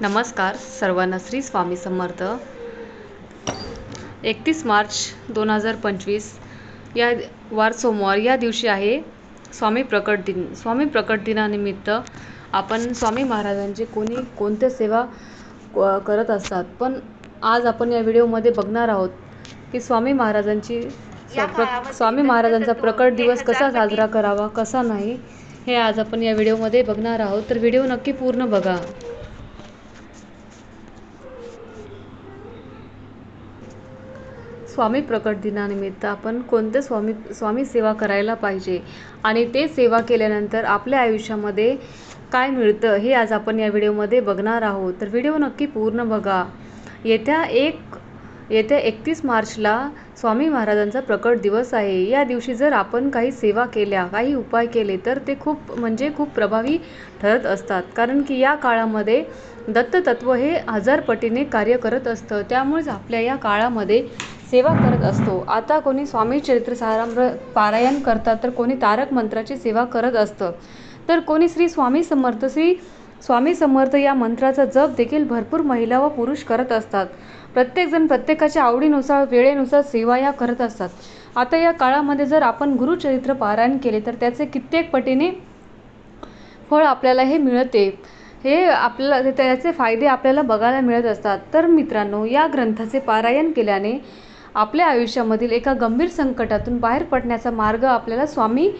नमस्कार सर्वांना श्री स्वामी समर्थ. एकतीस मार्च दोन हजार पंचवीस या वार सोमवार या दिवशी आहे स्वामी प्रकट दिन. स्वामी प्रकट दिनानिमित्त आपण स्वामी महाराजांची कोणी कोणत्या सेवा करत असतात पण आज आपण या व्हिडिओमध्ये बघणार आहोत की स्वामी महाराजांची प्र- स्वामी महाराजांचा प्रकट दिवस कसा साजरा करावा कसा नाही हे आज आपण या व्हिडिओमध्ये बघणार आहोत. तर व्हिडिओ नक्की पूर्ण बघा. स्वामी प्रकट दिनानिमित्त आपण कोणते स्वामी स्वामी सेवा करायला पाहिजे? आणि ते सेवा केल्यानंतर आपल्या आयुष्यामध्ये काय मिळतं हे आज आपण या व्हिडिओमध्ये बघणार आहोत. तर व्हिडिओ नक्की पूर्ण बघा. येत्या एक येत्या एकतीस मार्चला स्वामी महाराजांचा प्रकट दिवस आहे. या दिवशी जर आपण काही सेवा केल्या काही उपाय केले तर ते खूप म्हणजे खूप प्रभावी ठरत असतात. कारण की या काळामध्ये दत्ततत्व हे हजारपटीने कार्य करत असतं. त्यामुळेच आपल्या या काळामध्ये सेवा करत असतो. आता कोणी स्वामी चरित्र सारामृ पारायण करतात तर कोणी तारक मंत्राची सेवा करत असतं. तर कोणी श्री स्वामी समर्थ श्री स्वामी समर्थ या मंत्राचा जप देखील भरपूर महिला व पुरुष करत असतात. प्रत्येकजण प्रत्येकाच्या आवडीनुसार वेळेनुसार सेवा या करत असतात. आता या काळामध्ये जर आपण गुरुचरित्र पारायण केले तर त्याचे कित्येक पटीने फळ आपल्याला हे मिळते. हे आपल्याला त्याचे फायदे आपल्याला बघायला मिळत असतात. तर मित्रांनो या ग्रंथाचे पारायण केल्याने आपल्या आयुष्यामधील एका गंभीर संकटातून बाहेर पडण्याचा मार्ग आपल्याला स्वामी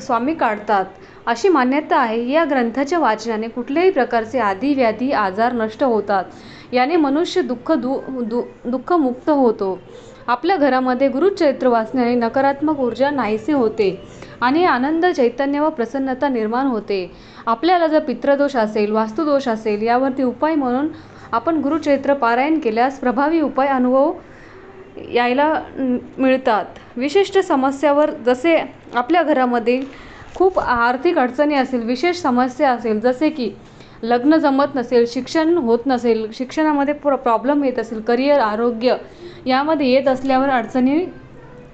स्वामी काढतात. अशी मान्यता आहे. या ग्रंथाच्या वाचनाने कुठल्याही प्रकारचे आधी व्याधी आजार नष्ट होतात. याने मनुष्य दुःख दु दु दुःखमुक्त होतो. आपल्या घरामध्ये गुरुचरित्र वाचण्याने नकारात्मक ऊर्जा नाहीसे होते आणि आनंद चैतन्य व प्रसन्नता निर्माण होते. आपल्याला जर पित्रदोष असेल वास्तुदोष असेल यावरती उपाय म्हणून आपण गुरुचरित्र पारायण केल्यास प्रभावी उपाय अनुभव यायला मिळतात. विशिष्ट समस्यावर जसे आपल्या घरामध्ये खूप आर्थिक अडचणी असेल विशेष समस्या असेल जसे की लग्न जमत नसेल शिक्षण होत नसेल शिक्षणामध्ये प्र प्रॉब्लेम येत असेल करिअर आरोग्य यामध्ये येत असल्यावर अडचणी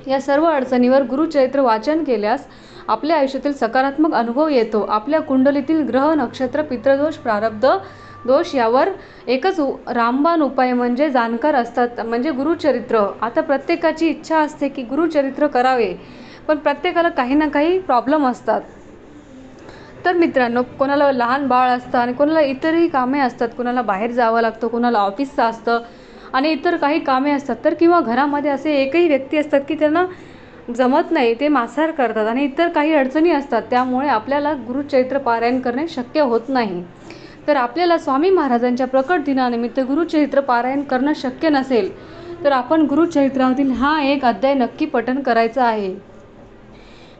या सर्व अडचणीवर गुरुचरित्र वाचन केल्यास आपल्या आयुष्यातील सकारात्मक अनुभव येतो. आपल्या कुंडलीतील ग्रह नक्षत्र पितृदोष प्रारब्ध दोष यावर एकच उ रामबाण उपाय म्हणजे जाणकार असतात म्हणजे गुरुचरित्र. आता प्रत्येकाची इच्छा असते की गुरुचरित्र करावे पण प्रत्येकाला काही ना काही प्रॉब्लेम असतात. तर मित्रांनो कोणाला लहान बाळ असतं आणि कोणाला इतरही कामे असतात कोणाला बाहेर जावं लागतं कोणाला ऑफिसचं असतं आणि इतर काही कामे असतात तर किंवा घरामध्ये असे एकही व्यक्ती असतात की त्यांना जमत नाही ते मासार करतात आणि इतर काही अडचणी असतात त्यामुळे आपल्याला गुरुचरित्र पारायण करणे शक्य होत नाही. तर आपल्याला स्वामी महाराजांच्या प्रकट दिनानिमित्त गुरुचरित्र पारायण करणं शक्य नसेल तर आपण गुरुचरित्रामधील हा एक अध्याय नक्की पठण करायचा आहे.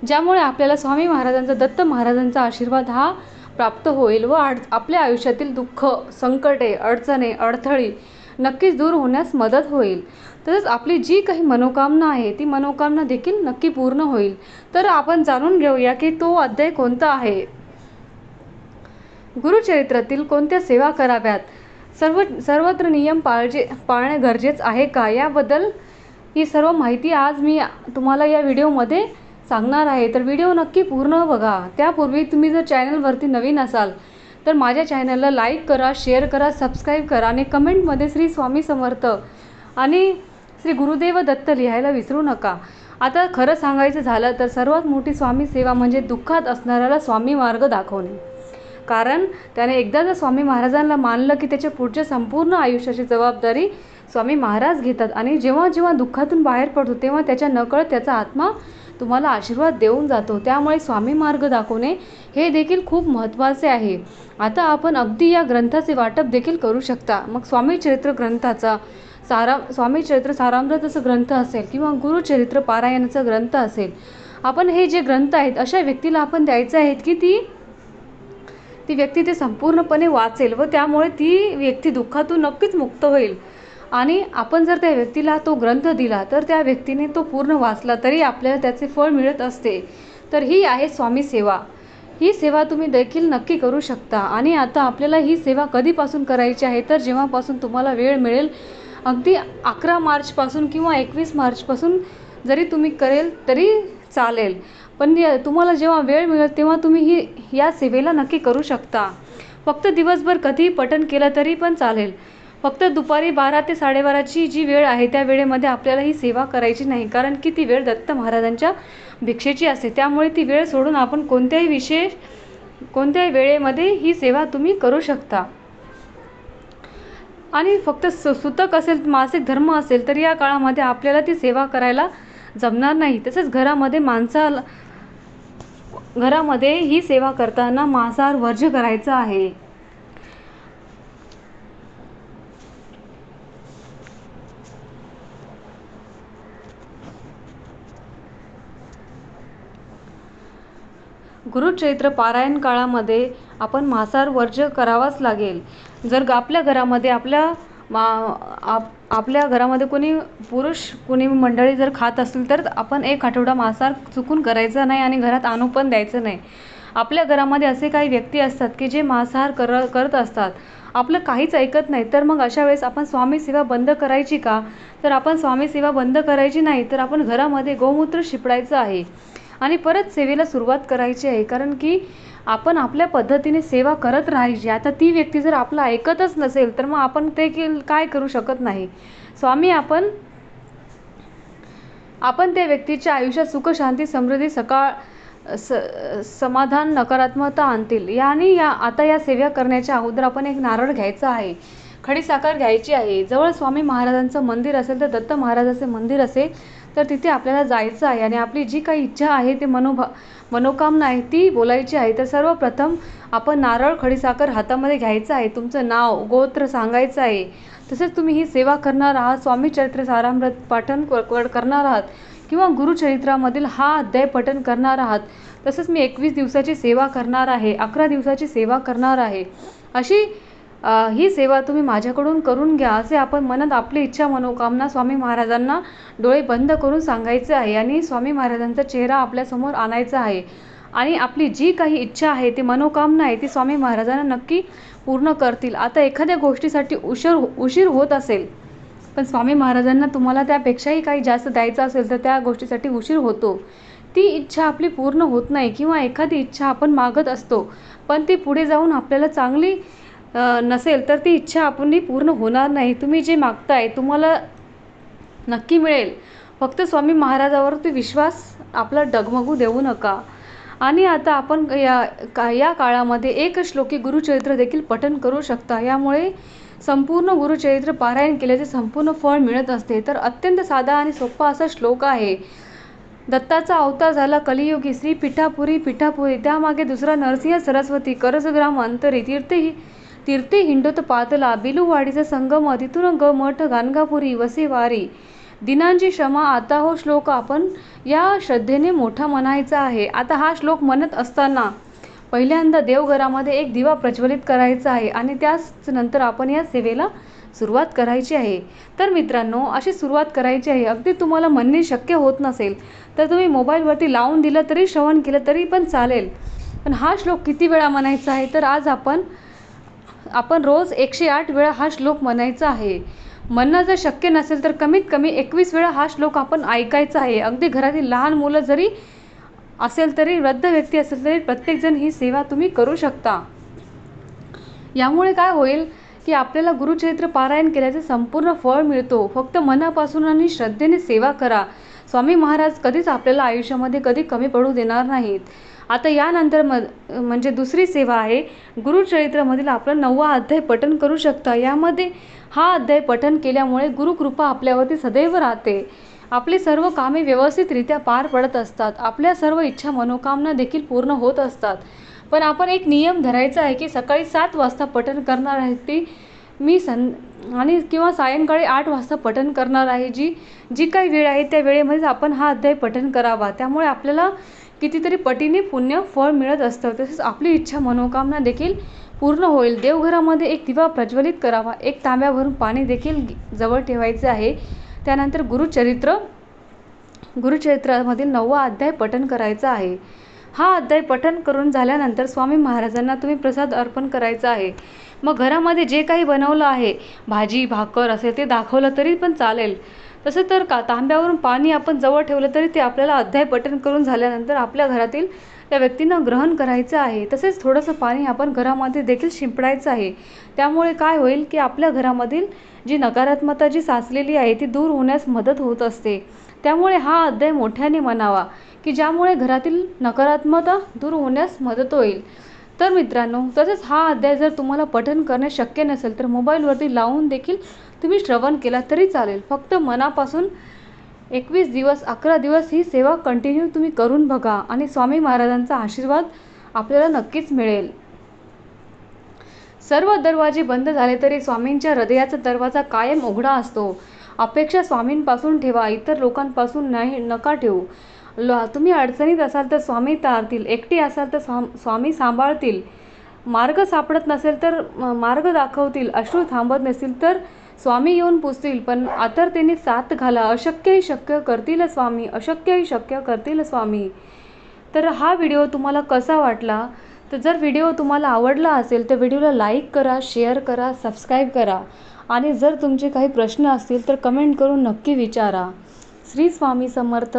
ज्यामुळे आपल्याला स्वामी महाराजांचा दत्त महाराजांचा आशीर्वाद हा प्राप्त होईल व आपल्या आयुष्यातील दुःख संकटे अडचणे अडथळी नक्कीच दूर होण्यास मदत होईल. तसंच आपली जी काही मनोकामना आहे ती मनोकामना देखील नक्की पूर्ण होईल. तर आपण जाणून घेऊया की तो अध्याय कोणता आहे? गुरुचरित्रातील कोणत्या सेवा कराव्यात? सर्व सर्वत्र नियम पाळजे पाळणे गरजेचं आहे का? याबद्दल ही सर्व माहिती आज मी तुम्हाला या व्हिडिओमध्ये सांगणार आहे. तर व्हिडिओ नक्की पूर्ण बघा. त्यापूर्वी तुम्ही जर चॅनलवरती नवीन असाल तर माझ्या चॅनलला लाईक करा शेअर करा सबस्क्राईब करा आणि कमेंटमध्ये श्री स्वामी समर्थ आणि श्री गुरुदेव दत्त लिहायला विसरू नका. आता खरं सांगायचं झालं तर सर्वात मोठी स्वामी सेवा म्हणजे दुःखात असणाऱ्याला स्वामी मार्ग दाखवणे. कारण त्याने एकदा जर स्वामी महाराजांना मानलं की त्याच्या पुढच्या संपूर्ण आयुष्याची जबाबदारी स्वामी महाराज घेतात आणि जेव्हा जेव्हा दुःखातून बाहेर पडतो तेव्हा त्याच्या नकळत त्याचा आत्मा तुम्हाला आशीर्वाद देऊन जातो. त्यामुळे स्वामी मार्ग दाखवणे हे देखील खूप महत्त्वाचे आहे. आता आपण अगदी या ग्रंथाचे वाटप देखील करू शकता. मग स्वामी चरित्र ग्रंथाचा सारा स्वामी चरित्र सारामृताचा ग्रंथ असेल किंवा गुरुचरित्र पारायणाचा ग्रंथ असेल आपण हे जे ग्रंथ आहेत अशा व्यक्तीला आपण द्यायचे आहेत की ती ती व्यक्ती ते संपूर्णपणे वाचेल व त्यामुळे ती व्यक्ती दुःखातून नक्कीच मुक्त होईल. आणि आपण जर त्या व्यक्तीला तो ग्रंथ दिला तर त्या व्यक्तीने तो पूर्ण वाचला तरी आपल्याला त्याचे फळ मिळत असते. तर ही आहे स्वामी सेवा. ही सेवा तुम्ही देखील नक्की करू शकता. आणि आता आपल्याला ही सेवा कधीपासून करायची आहे? तर जेव्हापासून तुम्हाला वेळ मिळेल अगदी अकरा मार्चपासून किंवा एकवीस मार्चपासून जरी तुम्ही करेल तरी चालेल. पण तुम्हाला जेव्हा वेळ मिळेल तेव्हा तुम्ही ही या सेवेला नक्की करू शकता. फक्त दिवसभर कधीही पठण केलं तरी पण चालेल. फक्त दुपारी बारा ते साडेबाराची जी वेळ आहे त्या वेळेमध्ये आपल्याला ही सेवा करायची नाही कारण की ती वेळ दत्त महाराजांच्या भिक्षेची असते. त्यामुळे ती वेळ सोडून आपण कोणत्याही विशेष कोणत्याही वेळेमध्ये ही सेवा तुम्ही करू शकता. आणि फक्त सु सुतक असेल मासिक धर्म असेल तर या काळामध्ये आपल्याला ती सेवा करायला जमणार नाही. तसेच घरामध्ये माणसाला घरामध्ये ही सेवा करताना मांसाहार वर्ज्य करायचं आहे. गुरुचैत्र पारायण काळामध्ये आपण मांसाहार वर्ज्य करावाच लागेल. जर ग- आपल्या घरामध्ये आपल्या मा आप आपल्या घरामध्ये कोणी पुरुष कोणी मंडळी जर खात असतील तर आपण एक आठवडा मांसाहार चुकून करायचा नाही आणि घरात आणू पण द्यायचं नाही. आपल्या घरामध्ये असे काही व्यक्ती असतात की जे मांसाहार कर करत असतात. आपलं काहीच ऐकत नाही. तर मग अशा वेळेस आपण स्वामी सेवा बंद करायची का? तर आपण स्वामी सेवा बंद करायची नाही तर आपण घरामध्ये गोमूत्र शिपडायचं आहे. आणि परत सेवेला सुरुवात करायची आहे. कारण की आपण आपल्या पद्धतीने सेवा करत राहायची. आता ती व्यक्ती जर आपलं ऐकतच नसेल तर मग आपण ते केल काय करू शकत नाही. स्वामी आपण आपण त्या व्यक्तीच्या आयुष्यात सुख शांती समृद्धी सकाळ स समाधान नकारात्मकता आणतील. याने या आता या सेवा करण्याच्या अगोदर आपण एक नारळ घ्यायचा आहे. खडी साकार घ्यायची आहे. जवळ स्वामी महाराजांचं मंदिर असेल तर दत्त महाराजाचे मंदिर असेल तर तिथे आपल्याला जायचं आहे आणि आपली जी काही इच्छा आहे ते मनोभा मनोकामना आहे ती बोलायची आहे. तर सर्वप्रथम आपण नारळ खडीसाखर हातामध्ये घ्यायचं आहे. तुमचं नाव गोत्र सांगायचं आहे. तसेच तुम्ही ही सेवा करणार आहात स्वामी चरित्र सारामृत पाठन करणार आहात किंवा गुरुचरित्रामधील हा अध्याय पठन करणार आहात. तसंच मी एकवीस दिवसाची सेवा करणार आहे अकरा दिवसाची सेवा करणार आहे. अशी ही सेवा तुम्ही माझ्याकडून करून घ्या असे आपण मनात आपली इच्छा मनोकामना स्वामी महाराजांना डोळे बंद करून सांगायचे आहे आणि स्वामी महाराजांचा चेहरा आपल्यासमोर आणायचा आहे. आणि आपली जी काही इच्छा आहे ती मनोकामना आहे ती स्वामी महाराजांना नक्की पूर्ण करतील. आता एखाद्या गोष्टीसाठी उशीर हो, उशीर होत असेल पण स्वामी महाराजांना तुम्हाला त्यापेक्षाही काही जास्त द्यायचं असेल तर त्या गोष्टीसाठी उशीर होतो. ती इच्छा आपली पूर्ण होत नाही किंवा एखादी इच्छा आपण मागत असतो पण ती पुढे जाऊन आपल्याला चांगली नसेल तर ती इच्छा आपणही पूर्ण होणार नाही. तुम्ही जे मागताय तुम्हाला नक्की मिळेल. फक्त स्वामी महाराजावरती विश्वास आपला डगमगू देऊ नका. आणि आता आपण या का या काळामध्ये एक श्लोकी गुरुचरित्र देखील पठन करू शकता. यामुळे संपूर्ण गुरुचरित्र पारायण केल्याचे संपूर्ण फळ मिळत असते. तर अत्यंत साधा आणि सोपा असा श्लोक आहे. दत्ताचा अवतार झाला कलियुगी श्री पिठापुरी पिठापुरी त्यामागे दुसरा नरसिंह सरस्वती करसग्राम अंतरी तीर्थही तीर्थे हिंडोत पातला बिलुवाडीचा संगम तिथून मठ गाणगापुरी वसेवारी. दिनांची क्षमा आता हो श्लोक आपण या श्रद्धेने मोठा म्हणायचा आहे. आता हा श्लोक म्हणत असताना पहिल्यांदा देवघरामध्ये एक दिवा प्रज्वलित करायचा आहे आणि त्याच नंतर आपण या सेवेला सुरुवात करायची आहे. तर मित्रांनो अशी सुरुवात करायची आहे. अगदी तुम्हाला म्हणणे शक्य होत नसेल तर तुम्ही मोबाईलवरती लावून दिलं तरी श्रवण केलं तरी पण चालेल. पण हा श्लोक किती वेळा म्हणायचा आहे? तर आज आपण आपण रोज एकशे आठ वेळा हा श्लोक म्हणायचा आहे. म्हणणं जर शक्य नसेल तर कमीत कमी एकवीस वेळा हा श्लोक आपण ऐकायचा आहे. अगदी घरातील लहान मुलं जरी असेल तरी वृद्ध व्यक्ती असेल तरी प्रत्येकजण ही सेवा तुम्ही करू शकता. यामुळे काय होईल की आपल्याला गुरुचरित्र पारायण केल्याचे संपूर्ण फळ मिळतो. फक्त मनापासून आणि श्रद्धेने सेवा करा. स्वामी महाराज कधीच आपल्याला आयुष्यामध्ये कधी कमी पडू देणार नाहीत. आता यानंतर म म्हणजे दुसरी सेवा आहे गुरुचरित्रामधील आपलं नववा अध्याय पठण करू शकता. यामध्ये हा अध्याय पठण केल्यामुळे गुरुकृपा आपल्यावरती सदैव राहते. आपली सर्व कामे व्यवस्थितरित्या पार पडत असतात. आपल्या सर्व इच्छा मनोकामना देखील पूर्ण होत असतात. पण आपण एक नियम धरायचा आहे की सकाळी सात वाजता पठण करणार आहे ती मी सं आणि किंवा सायंकाळी आठ वाजता पठण करणार आहे जी जी काही वेळ आहे त्या वेळेमध्येच आपण हा अध्याय पठण करावा. त्यामुळे आपल्याला कितीतरी पटीने पुण्य फळ मिळत असतं. तसेच आपली इच्छा मनोकामना देखील पूर्ण होईल. देवघरामध्ये एक दिवा प्रज्वलित करावा. एक तांब्याभरून पाणी देखील जवळ ठेवायचे आहे. त्यानंतर गुरुचरित्र गुरुचरित्रामधील नववा अध्याय पठण करायचा आहे. हा अध्याय पठण करून झाल्यानंतर स्वामी महाराजांना तुम्ही प्रसाद अर्पण करायचा आहे. मग घरामध्ये जे काही बनवलं आहे भाजी भाकर असेल ते दाखवलं तरी पण चालेल. तसं तर का तांब्यावरून पाणी आपण जवळ ठेवलं तरी ते आपल्याला अध्याय पठण करून झाल्यानंतर आपल्या घरातील त्या व्यक्तींना ग्रहण करायचं आहे. तसेच थोडंसं पाणी आपण घरामध्ये देखील शिंपडायचं आहे. त्यामुळे काय होईल की आपल्या घरामधील जी नकारात्मकता जी साचलेली आहे ती दूर होण्यास मदत होत असते. त्यामुळे हा अध्याय मोठ्याने म्हणावा. की ज्यामुळे घरातील नकारात्मकता दूर होण्यास मदत होईल. तर मित्रांनो तसेच हा अध्याय जर तुम्हाला पठन करणे शक्य नसेल तर मोबाईलवरती लावून देखील तुम्ही श्रवण केला तरी चालेल. फक्त मनापासून एकवीस दिवस अकरा दिवस ही सेवा कंटिन्यू तुम्ही करून बघा आणि स्वामी महाराजांचा आशीर्वाद आपल्याला नक्कीच मिळेल. सर्व दरवाजे बंद झाले तरी स्वामींच्या हृदयाचा दरवाजा कायम उघडा असतो. अपेक्षा स्वामींपासून ठेवा इतर लोकांपासून नाही नका ठेवू. ल तुम्ही अडचणीत असाल तर स्वामी तारतील एकटी असाल तर स्वाम स्वामी सांभाळतील. मार्ग सापडत नसेल तर मार्ग दाखवतील. अश्रू थांबत नसतील तर स्वामी येऊन पुजतील पण आतरतेने साथ घाला. अशक्यही शक्य करतील स्वामी अशक्यही शक्य करतील स्वामी. तर हा व्हिडिओ तुम्हाला कसा वाटला? तर जर व्हिडिओ तुम्हाला आवडला असेल तर व्हिडिओला लाईक करा शेअर करा सबस्क्राईब करा. आणि जर तुमचे काही प्रश्न असतील तर कमेंट करून नक्की विचारा. श्री स्वामी समर्थ.